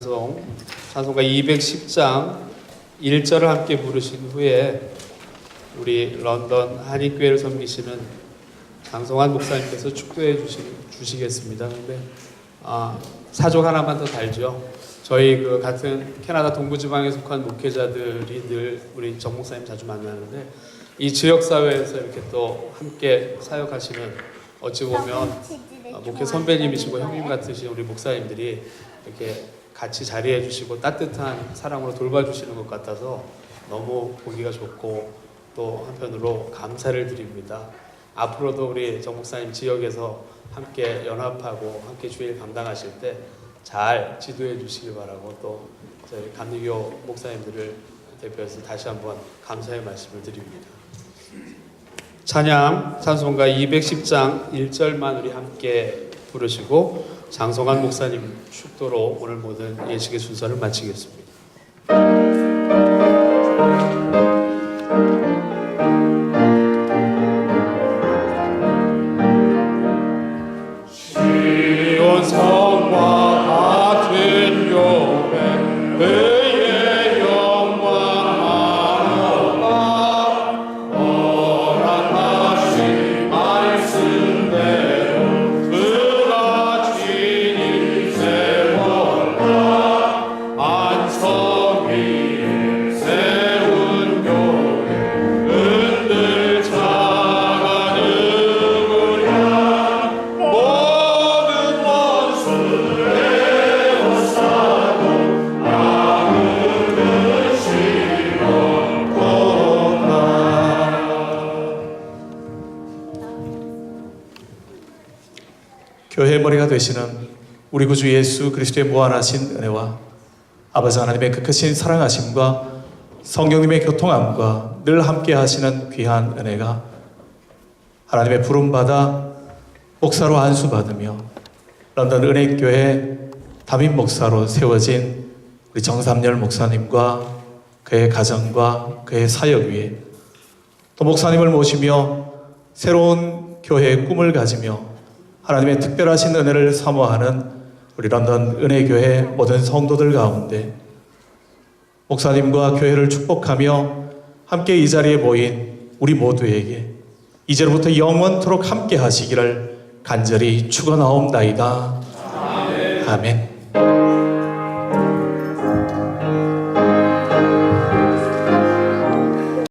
찬송, 찬송가 210장 1절을 함께 부르신 후에 우리 런던 한인교회를 섬기시는 장성환 목사님께서 축도해 주시, 주시겠습니다. 근데 아, 사족 하나만 더 달죠. 저희 그 같은 캐나다 동부지방에 속한 목회자들이 늘 우리 정 목사님 자주 만나는데 이 지역 사회에서 이렇게 또 함께 사역하시는 어찌 보면 아, 목회 선배님이시고 형님 같으신 우리 목사님들이 이렇게 같이 자리해 주시고 따뜻한 사랑으로 돌봐주시는 것 같아서 너무 보기가 좋고 또 한편으로 감사를 드립니다. 앞으로도 우리 정 목사님 지역에서 함께 연합하고 함께 주일 감당하실 때 잘 지도해 주시기 바라고 또 저희 감리교 목사님들을 대표해서 다시 한번 감사의 말씀을 드립니다. 찬양 찬송가 210장 1절만 우리 함께 부르시고 장성환 목사님 축도로 오늘 모든 예식의 순서를 마치겠습니다. 시온 성 교회의 머리가 되시는 우리 구주 예수 그리스도의 무한하신 은혜와 아버지 하나님의 그 크신 사랑하심과 성령님의 교통함과 늘 함께 하시는 귀한 은혜가 하나님의 부름받아 목사로 안수받으며 런던 은혜교회 담임 목사로 세워진 우리 정삼열 목사님과 그의 가정과 그의 사역 위에 또 목사님을 모시며 새로운 교회의 꿈을 가지며 하나님의 특별하신 은혜를 사모하는 우리 런던 은혜교회 모든 성도들 가운데 목사님과 교회를 축복하며 함께 이 자리에 모인 우리 모두에게 이제로부터 영원토록 함께 하시기를 간절히 축원하옵나이다. 아멘.